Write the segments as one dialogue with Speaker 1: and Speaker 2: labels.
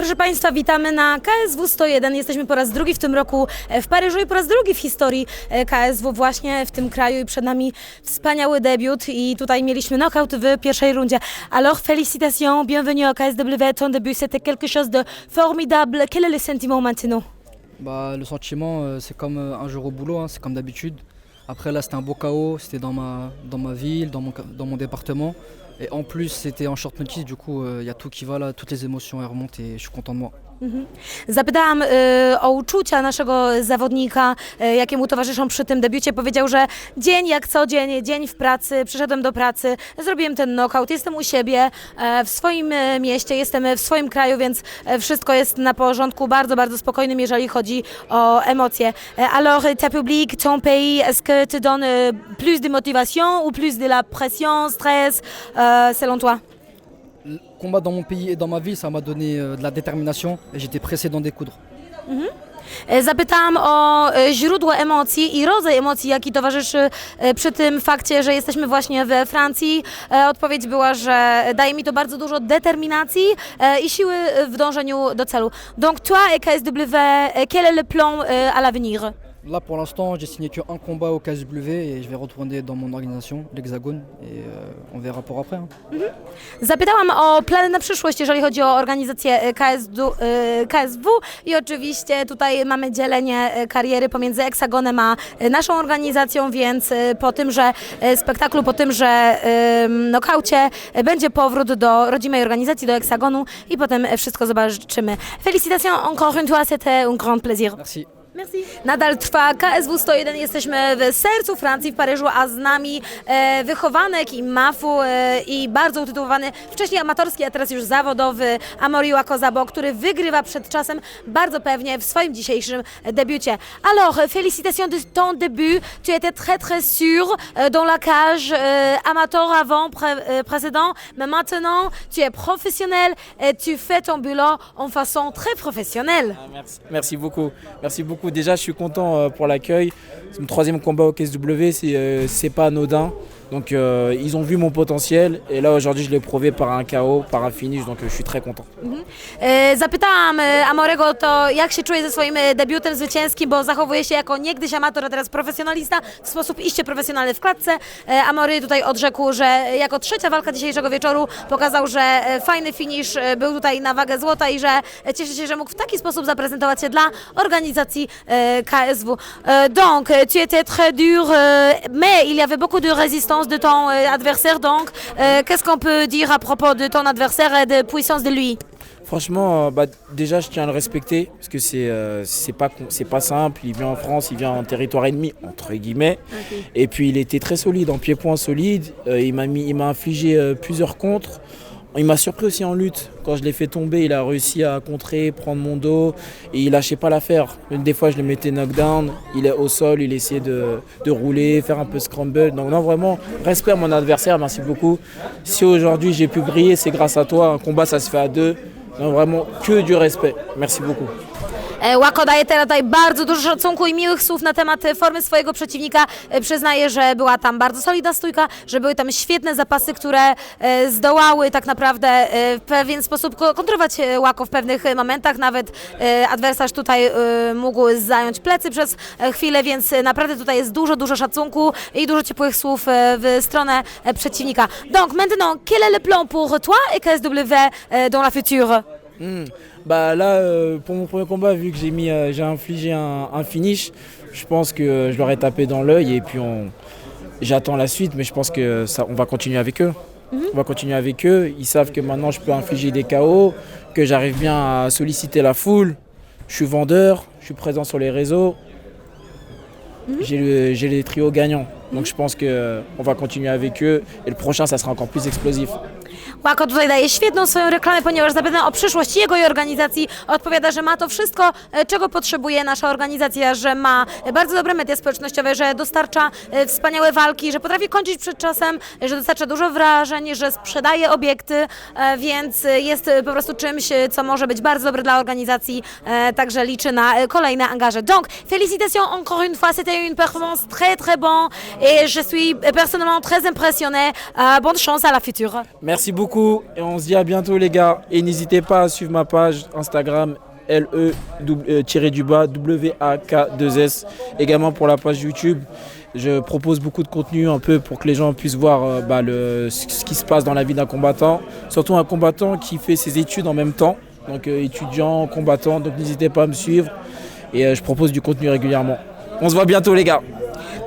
Speaker 1: Proszę Państwa, witamy na KSW 101. Jesteśmy po raz drugi w tym roku e, w Paryżu i po raz drugi w historii e, KSW właśnie w tym kraju i przed nami wspaniały debiut i tutaj mieliśmy knockout w pierwszej rundzie. Alors félicitations, bienvenue au KSW. Ton début c'était quelque chose de formidable. Quel est le sentiment maintenant
Speaker 2: Bah, le sentiment, euh, c'est comme euh, un jour au boulot, hein, c'est comme d'habitude. Après, là, c'était un beau chaos, c'était dans ma, dans ma ville, dans mon, dans mon département. Et en plus, c'était en short notice, du coup, euh, il y a tout qui va là, toutes les émotions elles remontent et je suis content de moi.
Speaker 1: Zapytałam e, o uczucia naszego zawodnika, e, jakie mu towarzyszą przy tym debiucie. Powiedział, że dzień jak co dzień, dzień w pracy, przyszedłem do pracy, zrobiłem ten knockout, jestem u siebie, e, w swoim e, mieście, jestem w swoim kraju, więc e, wszystko jest na porządku, bardzo, bardzo spokojnym, jeżeli chodzi o emocje. E, Alors, ta public, ton pays, est-ce que te donne e, plus de motivation ou plus de la pression, stress, e, selon toi
Speaker 2: combat dans mon pays et dans ma ville, ça m'a donné euh, de la détermination et j'étais pressé d'en découdre.
Speaker 1: E, Zapytałam o e, źródło emocji i rodzaj emocji, jaki towarzyszy e, przy tym fakcie, że jesteśmy właśnie we Francji. Odpowiedź była, że daje mi to bardzo dużo determinacji i siły w dążeniu do celu. Donc toi KSW, quel est le plan à l'avenir
Speaker 2: Là, pour l'instant, j'ai signé qu'un combat au KSW et je vais retourner dans mon organisation, l'Hexagone, et euh, on verra pour après. hein.
Speaker 1: Zapytałam o plany na przyszłość, jeżeli chodzi o organizację e, KSW, e, KSW i oczywiście tutaj mamy dzielenie e, kariery pomiędzy Eksagonem a e, naszą organizacją, więc e, po tymże e, spektaklu, po tymże e, nokaucie e, będzie powrót do rodzimej organizacji, do Eksagonu i potem e, wszystko zobaczymy. Félicitations encore une fois, c'était un grand plaisir.
Speaker 2: Merci.
Speaker 1: Merci. Nadal trwa KSW 101, jesteśmy w sercu Francji, w Paryżu, a z nami e, wychowanek i mafu e, i bardzo utytułowany, wcześniej amatorski, a teraz już zawodowy Amoriła Kozabo, który wygrywa przed czasem bardzo pewnie w swoim dzisiejszym debiucie. Alors, félicitations de ton début, tu étais très très sûr euh, dans la cage euh, amateur avant, pré- euh, précédent, mais maintenant tu es professionnel et tu fais ton boulot en façon très professionnelle.
Speaker 3: Ah, Merci, merci beaucoup. Merci beaucoup. Déjà, je suis content euh, pour l'accueil. C'est mon troisième combat au KSW. Euh, c'est pas anodin. Donc, euh, ils ont vu mon potentiel. Et là, aujourd'hui, je l'ai prouvé par un KO, par un finish. Donc, euh, je suis très content.
Speaker 1: E, Zapytałam e, Amorego to, jak się czuje ze swoim e, debiutem zwycięskim, bo zachowuje się jako niegdyś amator, a teraz profesjonalista w sposób iście profesjonalny w klatce. Amory tutaj odrzekł, że jako trzecia walka dzisiejszego wieczoru pokazał, że fajny finish był tutaj na wagę złota i że e, cieszy się, że mógł w taki sposób zaprezentować się dla organizacji KSW. Donc, tu étais très dur, mais il y avait beaucoup de résistance de ton e, adversaire. Donc, e, qu'est-ce qu'on peut dire à propos de ton adversaire et de puissance de lui?
Speaker 3: Franchement, euh, bah, déjà, je tiens à le respecter. Parce que c'est euh, c'est pas, c'est pas simple. Il vient en France, il vient en territoire ennemi, entre guillemets. Et puis, il était très solide, en pied-point solide. Euh, il m'a mis- il m'a infligé euh, plusieurs contres. Il m'a surpris aussi en lutte. Quand je l'ai fait tomber, il a réussi à contrer, prendre mon dos et il lâchait pas l'affaire. Des fois, je le mettais knockdown, il est au sol, il essayait de, de rouler, faire un peu scramble. Donc, non, vraiment, respect à mon adversaire, merci beaucoup. Si aujourd'hui j'ai pu briller, c'est grâce à toi. Un combat, ça se fait à deux. Non, vraiment, que du respect. Merci beaucoup.
Speaker 1: E, Łako daje teraz tutaj bardzo dużo szacunku i miłych słów na temat formy swojego przeciwnika. E, Przyznaje, że była tam bardzo solidna stójka, że były tam świetne zapasy, które e, zdołały tak naprawdę w pewien sposób ko- kontrolować e, Łako w pewnych momentach. Nawet adwersarz tutaj mógł zająć plecy przez chwilę, więc naprawdę tutaj jest dużo, dużo szacunku i dużo ciepłych słów w stronę przeciwnika. Donc maintenant, quel est le plan pour toi et KSW dans la future
Speaker 3: Hmm. Bah là, euh, pour mon premier combat, vu que j'ai mis, euh, j'ai infligé un, un finish, je pense que euh, je leur ai tapé dans l'œil et puis on, j'attends la suite, mais je pense que ça, on va continuer avec eux. On va continuer avec eux. Ils savent que maintenant je peux infliger des KO, que j'arrive bien à solliciter la foule. Je suis vendeur, je suis présent sur les réseaux. J'ai le- j'ai les trios gagnants. Donc je pense qu'on va continuer avec eux et le prochain, ça sera encore plus explosif.
Speaker 1: Łako tutaj daje świetną swoją reklamę, ponieważ zapewne o przyszłość jego i organizacji odpowiada, że ma to wszystko, e, czego potrzebuje nasza organizacja, że ma bardzo dobre media społecznościowe, że dostarcza e, wspaniałe walki, że potrafi kończyć przed czasem, że dostarcza dużo wrażeń, że sprzedaje obiekty, e, więc jest po prostu czymś, co może być bardzo dobre dla organizacji, także liczy na kolejne angaże. Donc, félicitations encore une fois, c'était une performance très très bonne et je suis personnellement très impressionnée. Bonne chance à la future.
Speaker 3: Merci beaucoup. Et on se dit à bientôt les gars. Et n'hésitez pas à suivre ma page Instagram LE-du-bas WAK2S. Également pour la page YouTube. Je propose beaucoup de contenu un peu pour que les gens puissent voir euh, bah, ce qui se passe dans la vie d'un combattant. Surtout un combattant qui fait ses études en même temps. Donc euh, étudiant, combattant. Donc n'hésitez pas à me suivre. Et euh, je propose du contenu régulièrement. On se voit bientôt les gars.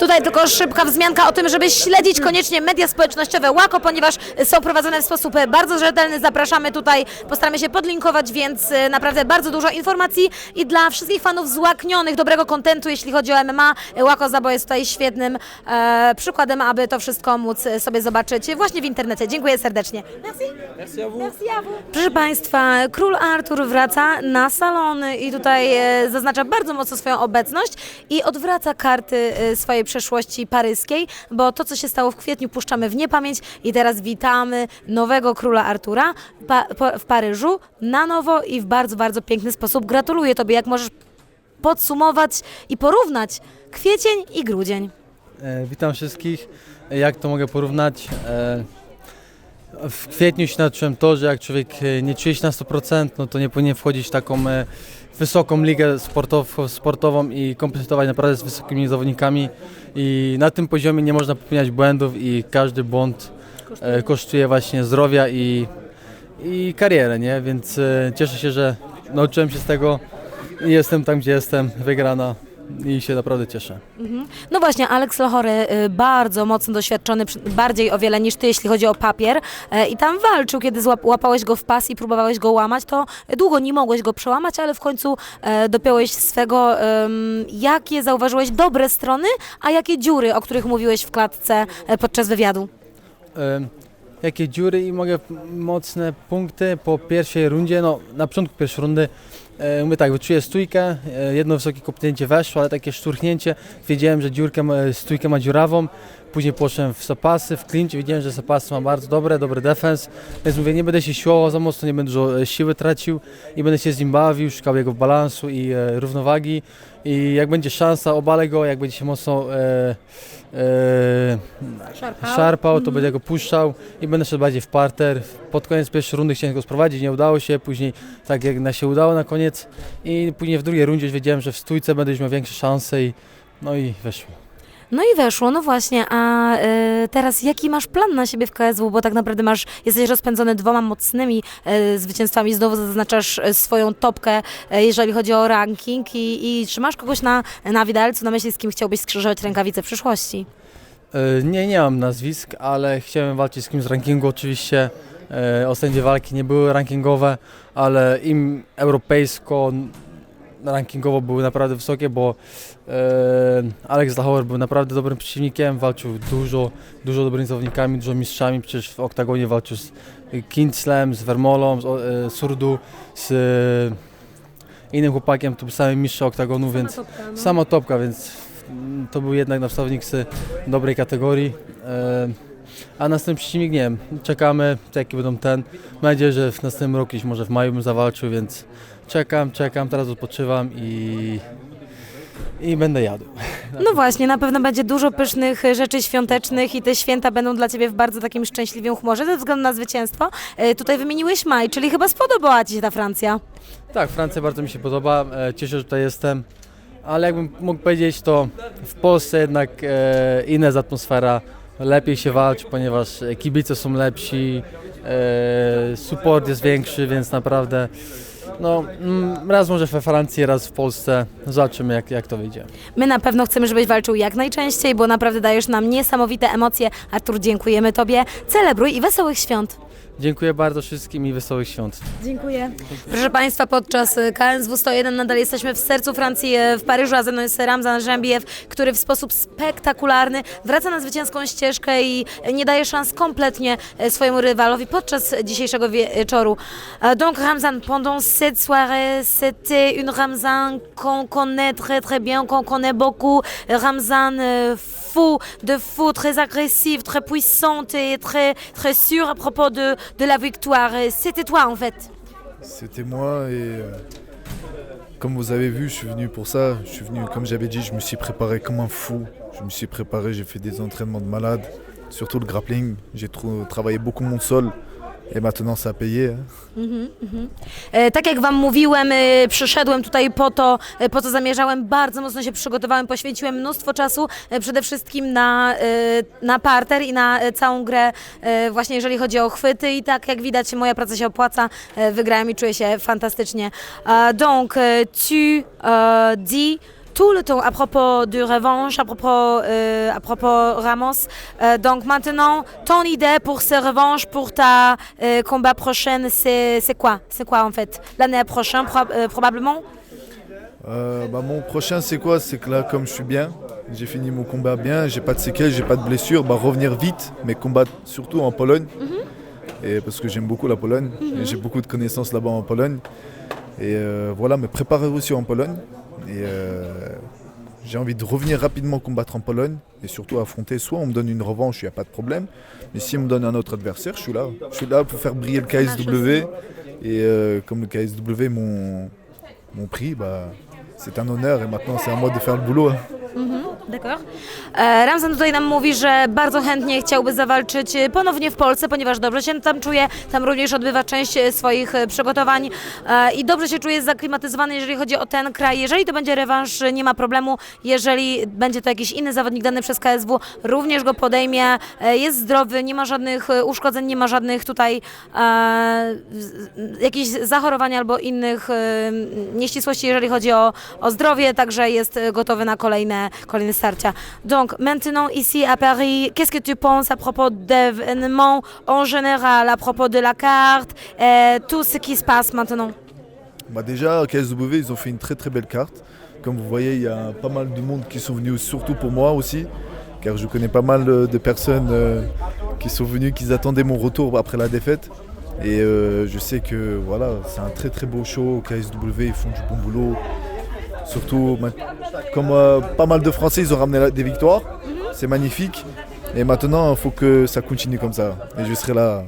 Speaker 1: Tutaj tylko szybka wzmianka o tym, żeby śledzić koniecznie media społecznościowe Łako, ponieważ są prowadzone w sposób bardzo rzetelny. Zapraszamy tutaj, postaramy się podlinkować, więc e, naprawdę bardzo dużo informacji i dla wszystkich fanów złaknionych dobrego kontentu, jeśli chodzi o MMA, Łako Zabo jest tutaj świetnym e, przykładem, aby to wszystko móc e, sobie zobaczyć właśnie w internecie. Dziękuję serdecznie. Merci.
Speaker 3: Merci à vous.
Speaker 1: Proszę Państwa, król Artur wraca na salony i tutaj e, zaznacza bardzo mocno swoją obecność i odwraca karty swojej przeszłości paryskiej, bo to, co się stało w kwietniu, puszczamy w niepamięć i teraz witamy nowego króla Artura pa, w Paryżu na nowo i w bardzo, bardzo piękny sposób. Gratuluję Tobie, jak możesz podsumować i porównać kwiecień i grudzień.
Speaker 4: E, witam wszystkich. Jak to mogę porównać? E, w kwietniu się nauczyłem to, że jak człowiek e, nie czuje się na 100%, no to nie powinien wchodzić w taką e, wysoką ligę sportow, sportową i kompetentować naprawdę z wysokimi zawodnikami. I na tym poziomie nie można popełniać błędów i każdy błąd e, kosztuje właśnie zdrowia i, i karierę, nie? Więc cieszę się, że nauczyłem się z tego i jestem tam, gdzie jestem, wygrana i się naprawdę cieszę.
Speaker 1: No właśnie, Alex Lochory, y, bardzo mocno doświadczony, przy- bardziej o wiele niż ty, jeśli chodzi o papier. E, I tam walczył, kiedy złap- łapałeś go w pas i próbowałeś go łamać, to długo nie mogłeś go przełamać, ale w końcu e, dopiąłeś swego. em, jakie zauważyłeś dobre strony, a jakie dziury, o których mówiłeś w klatce e, podczas wywiadu?
Speaker 4: Em, jakie dziury i mogę mocne punkty po pierwszej rundzie, no na początku pierwszej rundy mówię tak, wyczuję stójkę, e, jedno wysokie kopnięcie weszło, ale takie szturchnięcie, wiedziałem, że dziurkę, ma- stójkę ma dziurawą, później poszedłem w zapasy, w clinch, wiedziałem, że zapasy ma bardzo dobre, dobry defens, więc mówię, nie będę się siłował za mocno, nie będę dużo e, siły tracił i będę się z nim bawił, szukał jego balansu i e, równowagi. I jak będzie szansa, obalę go, jak będzie się mocno e, e, szarpał, to będę go puszczał i będę szedł bardziej w parter. Pod koniec pierwszej rundy chciałem go sprowadzić, nie udało się, później tak jak na się udało na koniec. I później w drugiej rundzie wiedziałem, że w stójce będę już miał większe szanse i no i weszło.
Speaker 1: No i weszło, no właśnie, a e, teraz jaki masz plan na siebie w KSW, bo tak naprawdę masz, jesteś rozpędzony dwoma mocnymi e, zwycięstwami, znowu zaznaczasz e, swoją topkę, e, jeżeli chodzi o ranking i, i czy masz kogoś na, na widelcu, na myśli, z kim chciałbyś skrzyżować rękawice w przyszłości?
Speaker 4: E, Nie, nie mam nazwisk, ale chciałem walczyć z kimś z rankingu oczywiście. E, Ostatnie walki nie były rankingowe, ale im europejsko rankingowo były naprawdę wysokie, bo e, Alex Dachauer był naprawdę dobrym przeciwnikiem, walczył dużo, dużo dobrymi zawodnikami, dużo mistrzami, przecież w oktagonie walczył z Kinslem, z Vermolą, z e, Surdu, z e, innym chłopakiem, to był samym mistrz oktagonu, więc sama topka, więc to był jednak zawodnik z dobrej kategorii. A następny przeciwnik, nie wiem, czekamy, jaki będą ten. Mam nadzieję, że w następnym roku, gdzieś może w maju bym zawalczył, więc czekam, czekam, teraz odpoczywam i, i będę jadł.
Speaker 1: No właśnie, na pewno będzie dużo pysznych rzeczy świątecznych i te święta będą dla Ciebie w bardzo takim szczęśliwym humorze ze względu na zwycięstwo. E, Tutaj wymieniłeś maj, czyli chyba spodobała Ci się ta Francja.
Speaker 4: Tak, Francja bardzo mi się podoba, e, cieszę się, że tutaj jestem, ale jakbym mógł powiedzieć, to w Polsce jednak e, inna jest atmosfera, lepiej się walczy, ponieważ e, kibice są lepsi, e, support jest większy, więc naprawdę no, mm, raz może we Francji, raz w Polsce, zobaczymy jak, jak to wyjdzie.
Speaker 1: My na pewno chcemy, żebyś walczył jak najczęściej, bo naprawdę dajesz nam niesamowite emocje. Artur, dziękujemy Tobie. Celebruj i wesołych świąt.
Speaker 4: Dziękuję bardzo wszystkim i wesołych świąt.
Speaker 1: Dziękuję. Proszę Państwa, podczas KSW 101 nadal jesteśmy w sercu Francji, e, w Paryżu, a ze mną jest Ramzan Żembiew, który w sposób spektakularny wraca na zwycięską ścieżkę i nie daje szans kompletnie e, swojemu rywalowi podczas dzisiejszego wieczoru. E, Donc Ramzan, pendant cette soirée, c'était une Ramzan qu'on connaît très très bien, qu'on connaît beaucoup. Ramzan de fou, très agressif, très puissante et très, très sûre à propos de, de la victoire. C'était toi en fait.
Speaker 5: C'était moi et euh, comme vous avez vu, je suis venu pour ça. Je suis venu, comme j'avais dit, je me suis préparé comme un fou. Je me suis préparé, j'ai fait des entraînements de malade, surtout le grappling. J'ai travaillé beaucoup mon sol Et maintenant, ça a payé. hein.
Speaker 1: E, Tak jak Wam mówiłem, e, przyszedłem tutaj po to, e, po co zamierzałem. Bardzo mocno się przygotowałem, poświęciłem mnóstwo czasu przede wszystkim na, na parter i na całą grę, właśnie jeżeli chodzi o chwyty. I tak jak widać, moja praca się opłaca. Wygrałem i czuję się fantastycznie. Donc, tu dis tout le temps à propos de revanche, à propos, euh, à propos Ramos. Euh, donc maintenant, ton idée pour ces revanches, pour ta euh, combat prochaine, c'est c'est quoi? C'est quoi en fait? L'année prochaine, prob- probablement?
Speaker 5: Bah, mon prochain, c'est quoi? C'est que là, comme je suis bien, j'ai fini mon combat bien, j'ai pas de séquelles, j'ai pas de blessures, bah, revenir vite, mais combattre surtout en Pologne. Et parce que j'aime beaucoup la Pologne, et j'ai beaucoup de connaissances là-bas en Pologne. Et voilà, me préparer aussi en Pologne. Et euh, j'ai envie de revenir rapidement combattre en Pologne et surtout affronter. Soit on me donne une revanche, il n'y a pas de problème. Mais si on me donne un autre adversaire, je suis là. Je suis là pour faire briller le KSW. Et euh, comme le KSW m'ont m'ont pris, bah, c'est un honneur. Et maintenant, c'est à moi de faire le boulot. hein.
Speaker 1: D'accord. E, Ramzan tutaj nam mówi, że bardzo chętnie chciałby zawalczyć e, ponownie w Polsce, ponieważ dobrze się tam czuje, tam również odbywa część e, swoich przygotowań i dobrze się czuje zaklimatyzowany, jeżeli chodzi o ten kraj. Jeżeli to będzie rewanż, nie ma problemu. Jeżeli będzie to jakiś inny zawodnik dany przez KSW, również go podejmie. Jest zdrowy, nie ma żadnych uszkodzeń, nie ma żadnych tutaj jakichś zachorowań albo innych nieścisłości, jeżeli chodzi o, o zdrowie, jest e, gotowy na kolejne starcia. Donc, maintenant ici à Paris, qu'est-ce que tu penses à propos d'événements en général, à propos de la carte, et tout ce qui se passe maintenant?
Speaker 5: Bah déjà, KSW, ils ont fait une très très belle carte. Comme vous voyez, il y a pas mal de monde qui sont venus, surtout pour moi aussi, car je connais pas mal euh, de personnes euh, qui sont venues, qui attendaient mon retour après la défaite. Et euh, je sais que voilà, c'est un très très beau show. KSW, ils font du bon boulot. Surtout, comme euh, pas mal de Français, ils ont ramené des victoires. C'est magnifique. Et maintenant, il faut que ça continue comme ça. Et je serai là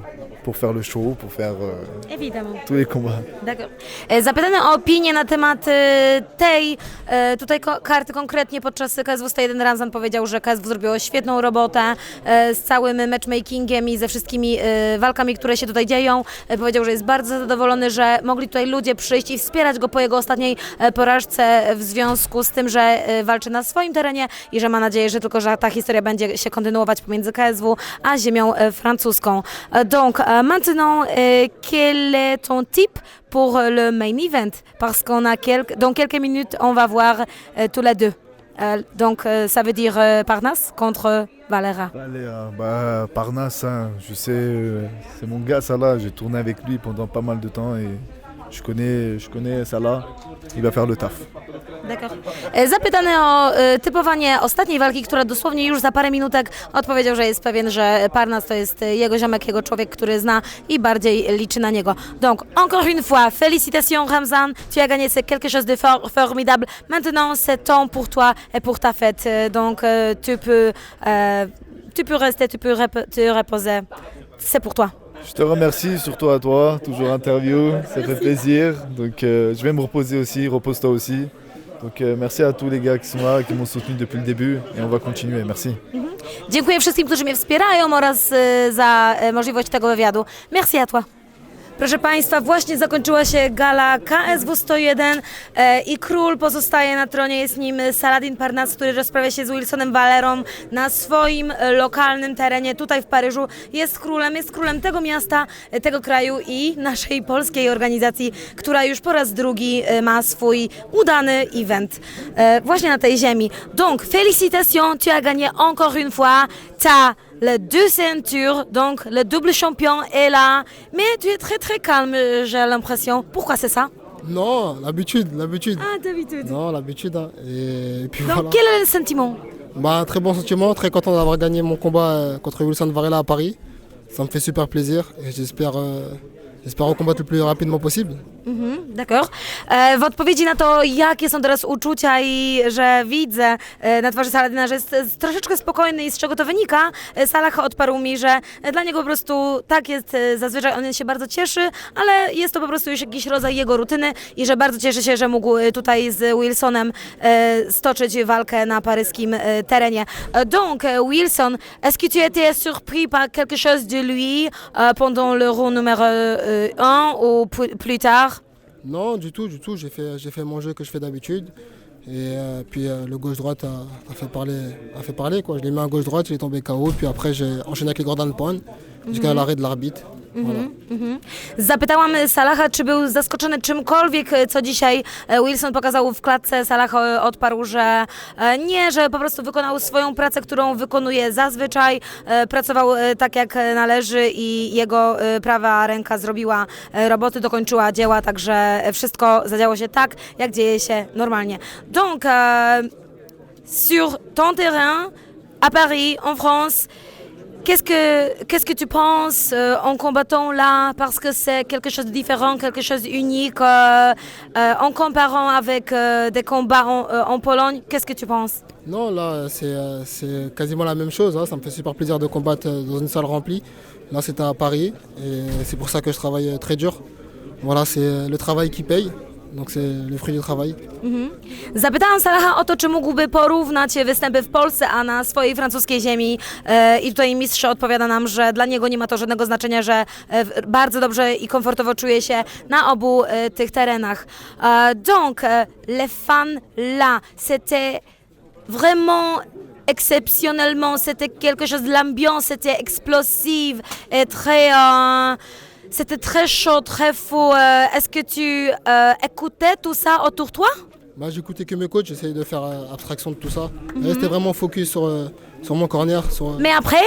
Speaker 5: pour faire le show, pour faire euh,
Speaker 1: Évidemment.
Speaker 5: tous les combats.
Speaker 1: D'accord. E, Zapytany o opinię na temat e, tej e, tutaj ko- karty konkretnie podczas KSW 101 Ranzan powiedział, że KSW zrobiło świetną robotę e, z całym matchmakingiem i ze wszystkimi e, walkami, które się tutaj dzieją. E, Powiedział, że jest bardzo zadowolony, że mogli tutaj ludzie przyjść i wspierać go po jego ostatniej e, porażce w związku z tym, że e, walczy na swoim terenie i że ma nadzieję, że tylko, że ta historia będzie się kontynuować pomiędzy KSW a ziemią e, francuską. E, Donc, euh, maintenant, euh, quel est ton type pour euh, le main event? Parce qu'on a quelques, dans quelques minutes, on va voir tous les deux. Donc, ça veut dire Parnasse contre Valera.
Speaker 5: Hein, bah, Parnasse, hein, je sais, c'est mon gars Salah, j'ai tourné avec lui pendant pas mal de temps et je connais, je connais Salah, il va faire le taf.
Speaker 1: D'accord. E, Zapytany o e, typowanie ostatniej walki, która dosłownie już za parę minutek odpowiedział, że jest pewien, że Parnas to jest e, jego ziomek, jego człowiek, który zna i bardziej liczy na niego. Donc, encore une fois, félicitations Ramzan, tu as gagné, quelque chose de for- formidable. Maintenant, c'est temps pour toi et pour ta fête. Donc, euh, tu peux, euh, tu peux rester, tu peux rep- te reposer. C'est pour toi.
Speaker 5: Je te remercie, surtout à toi, toujours interview, ça fait plaisir. Donc euh, je vais me reposer aussi, repose-toi aussi. Merci à tous les gars qui sont là, qui m'ont soutenu depuis le début et on va continuer, merci.
Speaker 1: Dziękuję wszystkim, którzy mnie wspierają oraz e, za e, możliwość tego wywiadu. Merci à toi. Proszę Państwa, właśnie zakończyła się gala KSW 101 e, i król pozostaje na tronie. Jest nim Saladin Parnas, który rozprawia się z Wilsonem Valerą na swoim lokalnym terenie tutaj w Paryżu. Jest królem, jest królem tego miasta, e, tego kraju i naszej polskiej organizacji, która już po raz drugi e, ma swój udany event e, właśnie na tej ziemi. Donc, félicitations, tu as gagné encore une fois. Ta les deux ceintures, donc le double champion est là. Mais tu es très très calme, j'ai l'impression. Pourquoi c'est ça?
Speaker 6: Non, l'habitude, l'habitude.
Speaker 1: Ah, d'habitude.
Speaker 6: Non, l'habitude. hein. Et, puis
Speaker 1: Donc,
Speaker 6: voilà.
Speaker 1: quel est le sentiment?
Speaker 6: Bah, très bon sentiment, très content d'avoir gagné mon combat euh, contre Wilson Varela à Paris. Ça me fait super plaisir et j'espère euh, espérons combattre le plus rapidement possible.
Speaker 1: Mhm, D'accord. E, W odpowiedzi na to, jakie są teraz uczucia i że widzę e, na twarzy Saladina, że jest e, troszeczkę spokojny i z czego to wynika, e, Salah odparł mi, że dla niego po prostu tak jest e, zazwyczaj, on się bardzo cieszy, ale jest to po prostu już jakiś rodzaj jego rutyny i że bardzo cieszy się, że mógł e, tutaj z Wilsonem e, stoczyć walkę na paryskim e, terenie. E, Donc, e, Wilson, est-ce que tu étais surpris par quelque chose de lui euh, pendant le round numéro 1 ou pu- plus tard?
Speaker 6: Non, du tout, du tout. J'ai fait, fait mon jeu que je fais d'habitude. Et euh, puis euh, le gauche-droite a, fait parler, a fait parler quoi. Je l'ai mis en gauche-droite, il est tombé KO. Puis après, j'ai enchaîné avec les Gordon Pound jusqu'à l'arrêt de l'arbitre. Voilà.
Speaker 1: Zapytałam Salaha, czy był zaskoczony czymkolwiek, co dzisiaj e, Wilson pokazał w klatce. Salah e, odparł, że e, nie, że po prostu wykonał swoją pracę, którą wykonuje zazwyczaj. E, Pracował e, tak, jak należy i jego e, prawa ręka zrobiła e, roboty, dokończyła dzieła, także wszystko zadziało się tak, jak dzieje się normalnie. Donc, e, sur ton terrain, à Paris, en France, Qu'est-ce que, qu'est-ce que tu penses euh, en combattant là Parce que c'est quelque chose de différent, quelque chose d'unique. euh, euh, en comparant avec des combats en, Pologne, qu'est-ce que tu penses?
Speaker 6: Non, là, c'est, quasiment la même chose. hein. Ça me fait super plaisir de combattre dans une salle remplie. Là, c'était à Paris. Et c'est pour ça que je travaille très dur. Voilà, c'est le travail qui paye. Donc c'est le fruit du travail.
Speaker 1: Zapytałam Salaha o to, czy mógłby porównać występy w Polsce, a na swojej francuskiej ziemi. E, I tutaj mistrz odpowiada nam, że dla niego nie ma to żadnego znaczenia, że e, bardzo dobrze i komfortowo czuje się na obu e, tych terenach. E, Donc, e, les fans là, c'était vraiment exceptionnellement, c'était quelque chose, l'ambiance était explosive et très... euh, c'était très chaud, très fou. Euh, Est-ce que tu euh, écoutais tout ça autour de toi?
Speaker 6: Bah, j'écoutais que mes coachs, j'essayais de faire euh, abstraction de tout ça. Je restais vraiment focus sur, sur mon corner. Sur,
Speaker 1: Mais après,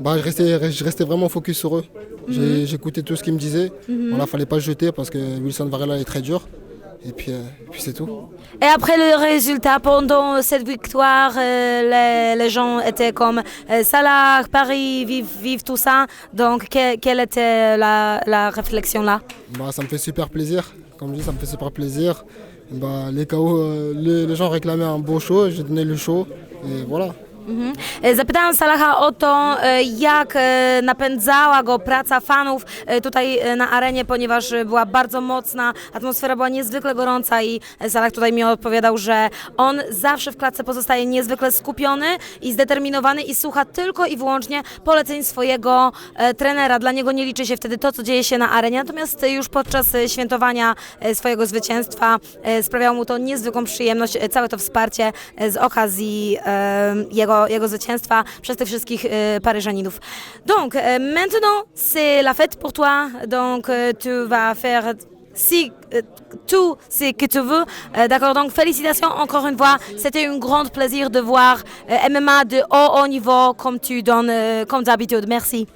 Speaker 6: bah, je, restais, je restais vraiment focus sur eux. J'ai- J'écoutais tout ce qu'ils me disaient. Voilà, fallait pas jeter parce que Wilson Varela est très dur. Et puis, euh, puis c'est tout.
Speaker 1: et après le résultat, pendant cette victoire, euh, les, les gens étaient comme euh, Salah, Paris, vive, vive tout ça. Donc, que- quelle était la, la réflexion là?
Speaker 6: Bah, ça me fait super plaisir. Comme je dis, ça me fait super plaisir. Bah, les KO, euh, les, les gens réclamaient un beau show, j'ai donné le show. Et voilà.
Speaker 1: E, Zapytałam Salaha o to, e, jak e, napędzała go praca fanów tutaj na arenie, ponieważ była bardzo mocna, atmosfera była niezwykle gorąca i Salah tutaj mi odpowiadał, że on zawsze w klatce pozostaje niezwykle skupiony i zdeterminowany i słucha tylko i wyłącznie poleceń swojego trenera. Dla niego nie liczy się wtedy to, co dzieje się na arenie, natomiast już podczas świętowania swojego zwycięstwa sprawiało mu to niezwykłą przyjemność, całe to wsparcie z okazji e, jego, jego zwycięstwa przez tych wszystkich e, Paryżaninów. Donc, euh, maintenant, c'est la fête pour toi, donc euh, tu vas faire si, euh, tout ce que tu veux. Euh, D'accord, donc félicitations encore une fois. C'était un grand plaisir de voir euh, MMA de haut, haut niveau comme tu donnes, euh, comme d'habitude. Merci.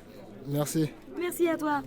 Speaker 6: Merci.
Speaker 1: Merci à toi.